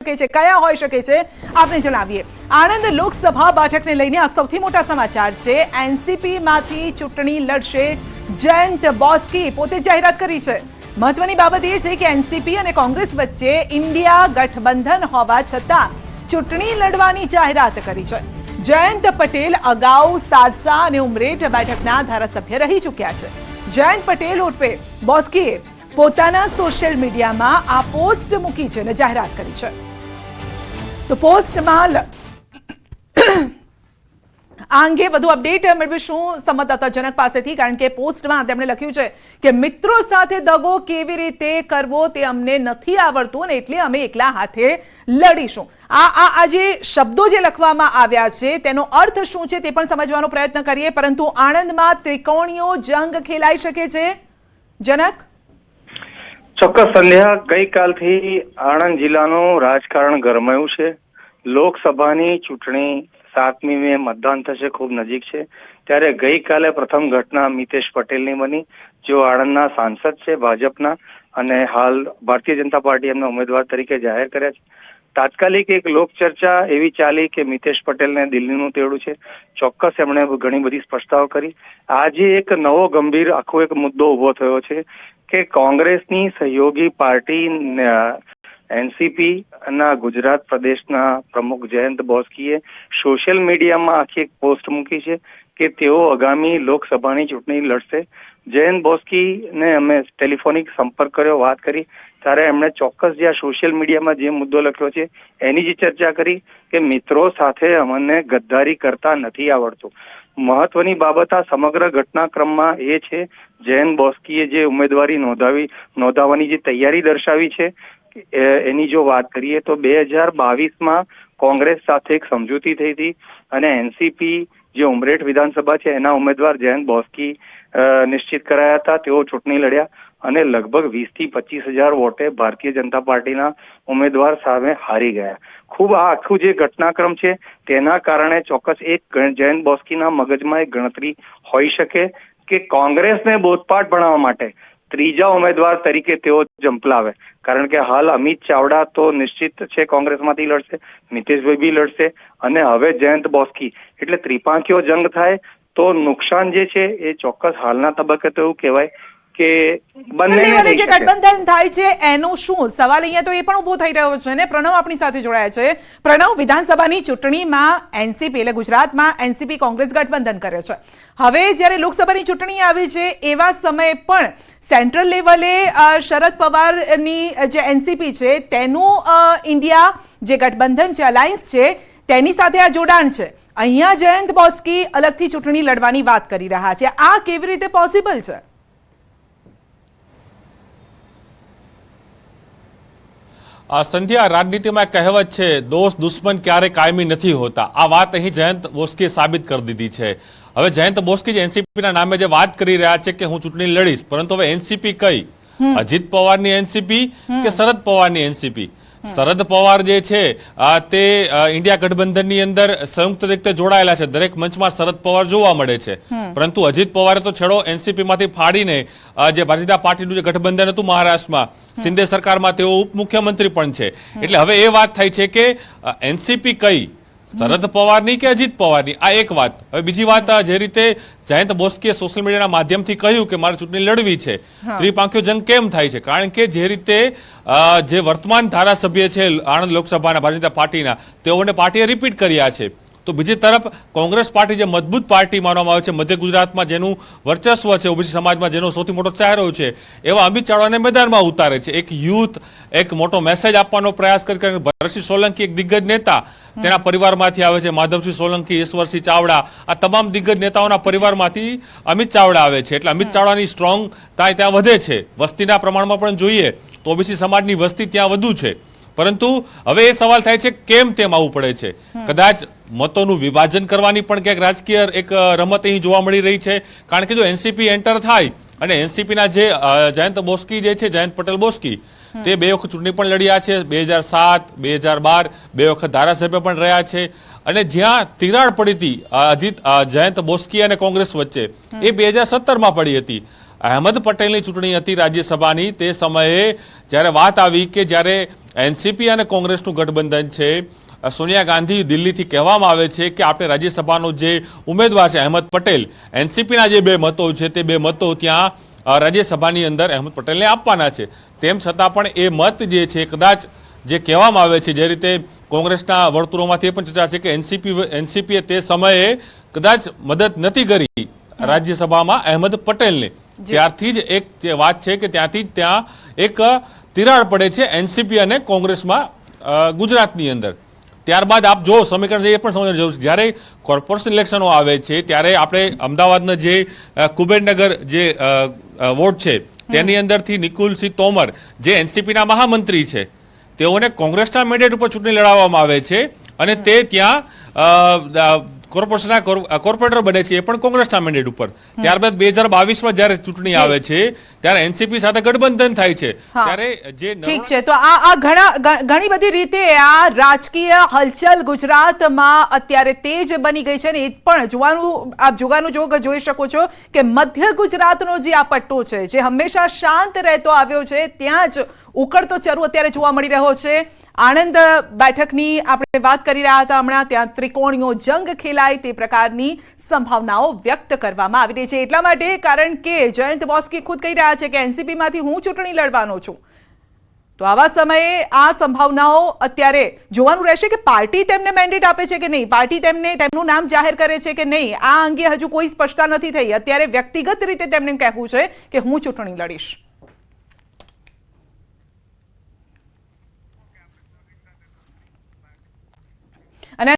શકે છે? કયા હોઈ શકે છે? આપણે જણાવીએ. આણંદ લોકસભા બેઠકને લઈને આ સૌથી મોટા સમાચાર છે. એનસીપી માંથી ચૂંટણી લડશે જયંત બોસ્કી પોતે જાહેરાત કરી છે. મહત્વની બાબત એ છે કે એનસીપી અને કોંગ્રેસ વચ્ચે ઇન્ડિયા ગઠબંધન હોવા છતાં ચૂંટણી લડવાની જાહેરાત કરી છે. જયંત પટેલ અગાઉ સારસા અને ઉમરેઠ બેઠકના ધારાસભ્ય રહી ચૂક્યા છે. જયંત પટેલ ઉર્ફે બોસ્કીએ પોતાના સોશિયલ મીડિયામાં આ પોસ્ટ મૂકી છે અને જાહેરાત કરી છે. તો પોસ્ટમાં આ અંગે વધુ અપડેટ મેળવીશું સંવાદદાતાજનક પાસેથી, કારણ કે પોસ્ટમાં તેમણે લખ્યું છે કે મિત્રો સાથે દગો કેવી રીતે કરવો તે અમને નથી આવડતું અને એટલે અમે એકલા હાથે લડીશું. આ આ આ જે શબ્દો જે લખવામાં આવ્યા છે, તેનો અર્થ શું છે તે પણ સમજવાનો પ્રયત્ન કરીએ, પરંતુ આણંદમાં ત્રિકોણીયો જંગ ખેલાઈ શકે છે? જનક? ચોક્કસ સંધ્યા, ગઈકાલથી આણંદ જિલ્લાનું રાજકારણ ગરમાયું છે. લોકસભાની ચૂંટણી સાતમી મે મતદાન થશે, ખૂબ નજીક છે. ત્યારે ગઈકાલે પ્રથમ ઘટના મિતેશ પટેલની બની જેઓ આણંદના સાંસદ છે ભાજપના અને હાલ ભારતીય જનતા પાર્ટી એમના ઉમેદવાર તરીકે જાહેર કર્યા છે. તાત્કાલિક એક લોકચર્ચા એવી ચાલી કે મિતેશ પટેલને દિલ્હીનું તેડું છે. ચોક્કસ એમણે ઘણી બધી સ્પષ્ટતાઓ કરી. આજે એક નવો ગંભીર આખો એક મુદ્દો ઊભો થયો છે. કે કોંગ્રેસની સહયોગી પાર્ટી એનસીપી ના ગુજરાત પ્રદેશના પ્રમુખ જયંત બોસ્કીએ સોશિયલ મીડિયામાં આખી એક પોસ્ટ મૂકી છે કે તેઓ આગામી લોકસભાની ચૂંટણી લડશે. જયંત બોસ્કીને અમે ટેલિફોનિક સંપર્ક કર્યો, વાત કરી. ત્યારે એમણે ચોક્કસ જે સોશિયલ મીડિયામાં જે મુદ્દો લખ્યો છે, એની જ ચર્ચા કરી કે મિત્રો સાથે અમને ગદ્દારી કરતા નથી આવડતું. મહત્વની બાબત આ સમગ્ર ઘટનાક્રમમાં એ છે, જૈન બોસ્કીએ જે ઉમેદવારી નોંધાવી, નોંધાવવાની જે તૈયારી દર્શાવી છે એની જો વાત કરીએ તો બે હજાર બાવીસમાં કોંગ્રેસ સાથે એક સમજૂતી થઈ હતી અને એનસીપી જે ઉમરેઠ વિધાનસભા છે, એના ઉમેદવાર જયંત બોસ્કી નિશ્ચિત કરાયા હતા. તેઓ ચૂંટણી લડ્યા. અને લગભગ વીસથી પચીસ હજાર વોટે ભારતીય જનતા પાર્ટીના ઉમેદવાર સામે હારી ગયા. ખૂબ આ આખું જે ઘટનાક્રમ છે, તેના કારણે ચોક્કસ એક જયંત બોસ્કીના મગજમાં એક ગણતરી હોઈ શકે કે કોંગ્રેસને બોધપાઠ ભણાવવા માટે ત્રીજા ઉમેદવાર તરીકે તેઓ જંપલાવે કારણ કે હાલ અમિત ચાવડા તો નિશ્ચિત છે કોંગ્રેસમાંથી લડશે, નીતિશભાઈ બી લડશે અને હવે જયંત બોસ્કી. એટલે ત્રિપાંખીઓ જંગ થાય તો નુકસાન જે છે એ ચોક્કસ હાલના તબક્કે તો એવું કહેવાય કે બંને જે ગઠબંધન થાય છે એનું શું? સવાલ અહીંયા તો એ પણ ઊભો થઈ રહ્યો છે ને. પ્રણવ આપણી સાથે જોડાયા છે. પ્રણવ વિધાનસભાની ચૂંટણીમાં એનસીપી એટલે ગુજરાતમાં એનસીપી કોંગ્રેસ ગઠબંધન કરે છે. હવે જ્યારે લોકસભાની ચૂંટણી આવી છે એવા સમયે પણ સેન્ટ્રલ લેવલે શરદ પવારની જે એનસીપી છે તેનું ઇન્ડિયા જે ગઠબંધન છે અલાયન્સ છે તેની સાથે આ જોડાણ છે. અહીંયા જયંત બોસ્કી અલગથી ચૂંટણી લડવાની વાત કરી રહ્યા છે. આ કેવી રીતે પોસિબલ છે? સંધ્યા રાજનીતિમાં કહેવત છે દોસ્ત દુશ્મન ક્યારે કાયમી નથી હોતા. આ વાત અહીં જયંત બોસ્કીએ સાબિત કરી દીધી છે. હવે જયંત બોસ્કી જે એનસીપી ના નામે જે વાત કરી રહ્યા છે કે હું ચૂંટણી લડીશ પરંતુ હવે એનસીપી કઈ? અજીત પવારની એનસીપી કે શરદ પવારની એનસીપી? શરદ પવાર જે છે તે ઇન્ડિયા ગઠબંધનની અંદર સંયુક્ત રીતે જોડાયેલા છે. દરેક મંચમાં શરદ પવાર જોવા મળે છે. પરંતુ અજીત પવારે તો છેડો એનસીપી માંથી ફાડીને જે ભારતીય પાર્ટીનું જે ગઠબંધન હતું મહારાષ્ટ્રમાં શિંદે સરકારમાં તેઓ ઉપમુખ્યમંત્રી પણ છે. એટલે હવે એ વાત થાય છે કે એનસીપી કઈ? શરદ પવારની કે અજીત પવારની? આ એક વાત. હવે બીજી વાત જે રીતે જયંત બોસ્કીએ સોશિયલ મીડિયાના માધ્યમથી કહ્યું કે મારે ચૂંટણી લડવી છે ત્રિપાંખ્યો જંગ કેમ થાય છે? કારણ કે જે રીતે જે વર્તમાન ધારાસભ્ય છે આણંદ લોકસભાના ભારતીય જનતા પાર્ટીના તેઓને પાર્ટીએ રિપીટ કર્યા છે. તો બીજી તરફ કોંગ્રેસ પાર્ટી જે મજબૂત પાર્ટી માનવામાં આવે છે મધ્ય ગુજરાતમાં જેનું વર્ચસ્વ છે ઓબીસી સમાજમાં જેનો સૌથી મોટો ચહેરો છે એવા અમિત ચાવડાને મેદાનમાં ઉતારે છે. એક યુથ એક મોટો મેસેજ આપવાનો પ્રયાસ કરી કારણ કે ભરતસિંહ સોલંકી એક દિગ્ગજ નેતા તેના પરિવારમાંથી આવે છે. માધવસિંહ સોલંકી ઈશ્વરસિંહ ચાવડા આ તમામ દિગ્ગજ નેતાઓના પરિવારમાંથી અમિત ચાવડા આવે છે. એટલે અમિત ચાવડાની સ્ટ્રોંગ ત્યાં ત્યાં વધે છે. વસ્તીના પ્રમાણમાં પણ જોઈએ તો ઓબીસી સમાજની વસ્તી ત્યાં વધુ છે. પરંતુ હવે એ સવાલ થાય છે કેમ તેમ આવું પડે છે? કદાચ મતોનું વિભાજન કરવાની પણ ક્યાંક રાજકીય એક રમત અહીં જોવા મળી રહી છે. કારણ કે જો એનસીપી એન્ટર થાય અને એનસીપીના જે જયંત બોસ્કી જે છે જયંત પટેલ બોસ્કી તે બે વખત ચૂંટણી પણ લડ્યા છે. બે હજાર સાત બે હજાર બાર બે વખત ધારાસભ્ય પણ રહ્યા છે. અને જ્યાં તિરાડ પડી હતી અજીત જયંત બોસ્કી અને કોંગ્રેસ વચ્ચે એ બે હજાર સત્તરમાં પડી હતી. અહેમદ પટેલની ચૂંટણી હતી રાજ્યસભાની તે સમયે જ્યારે વાત આવી કે જ્યારે એનસીપી અને કોંગ્રેસનું ગઠબંધન છે સોનિયા ગાંધી દિલ્હીથી કહેવામાં આવે છે કે આપણે રાજ્યસભાનો જે ઉમેદવાર છે અહેમદ પટેલ એનસીપીના જે બે મતો છે તે બે મતો ત્યાં રાજ્યસભાની અંદર અહેમદ પટેલને આપવાના છે. તેમ છતાં પણ એ મત જે છે કદાચ જે કહેવામાં આવે છે જે રીતે કોંગ્રેસના વર્તુળોમાંથી એ પણ ચર્ચા છે કે એનસીપી એનસીપીએ તે સમયે કદાચ મદદ નથી કરી રાજ્યસભામાં અહેમદ પટેલને. ત્યારથી જ એક વાત છે કે ત્યાંથી જ ત્યાં એક તિરાડ પડે છે એનસીપી અને કોંગ્રેસમાં ગુજરાતની અંદર. ત્યારબાદ આપ જો સમીકરણ એ પણ સમજવાની જરૂર છે. જ્યારે કોર્પોરેશન ઇલેક્શનો આવે છે ત્યારે આપણે અમદાવાદના જે કુબેરનગર જે વોર્ડ છે તેની અંદરથી નિકુલસિંહ તોમર જે એનસીપીના મહામંત્રી છે તેઓને કોંગ્રેસના મેન્ડેટ ઉપર ચૂંટણી લડાવવામાં આવે છે અને તે ત્યાં કોર્પોરેશનના કોર્પોરેટર બને છે એ પણ કોંગ્રેસના મેન્ડેટ ઉપર. ત્યારબાદ બે હજાર બાવીસમાં જ્યારે ચૂંટણી આવે છે ત્યારે એનસીપી સાથે ગઠબંધન થાય છે. ત્યારે જે ઠીક છે. તો આ આ ઘણા ઘણી બધી રીતે આ રાજકીય હલચલ ગુજરાતમાં અત્યારે તેજ બની ગઈ છે ને એ પણ જોવાનું આપ જોવાનું જોગ જોઈ શકો છો કે મધ્ય ગુજરાતનો જે આ પટ્ટો છે જે હંમેશા શાંત રહેતો આવ્યો છે ત્યાં જ ઉકળતો ચરુ અત્યારે જોવા મળી રહ્યો છે. આણંદ બેઠકની આપણે વાત કરી રહ્યા હતા હમણાં. ત્યાં ત્રિકોણીયો જંગ ખેલાય તે પ્રકારની સંભાવનાઓ વ્યક્ત કરવામાં આવી રહી છે. એટલા માટે કારણ કે જયંત બોસ્કી ખુદ કહી રહ્યા છે કે એનસીપીમાંથી હું ચૂંટણી લડવાનો છું. તો આવા સમયે આ સંભાવનાઓ અત્યારે જોવાનું રહેશે કે પાર્ટી તેમને મેન્ડેટ આપે છે કે નહીં? પાર્ટી તેમને તેમનું નામ જાહેર કરે છે કે નહીં? આ અંગે હજુ કોઈ સ્પષ્ટતા નથી થઈ. અત્યારે વ્યક્તિગત રીતે તેમને કહેવું છે કે હું ચૂંટણી લડીશ.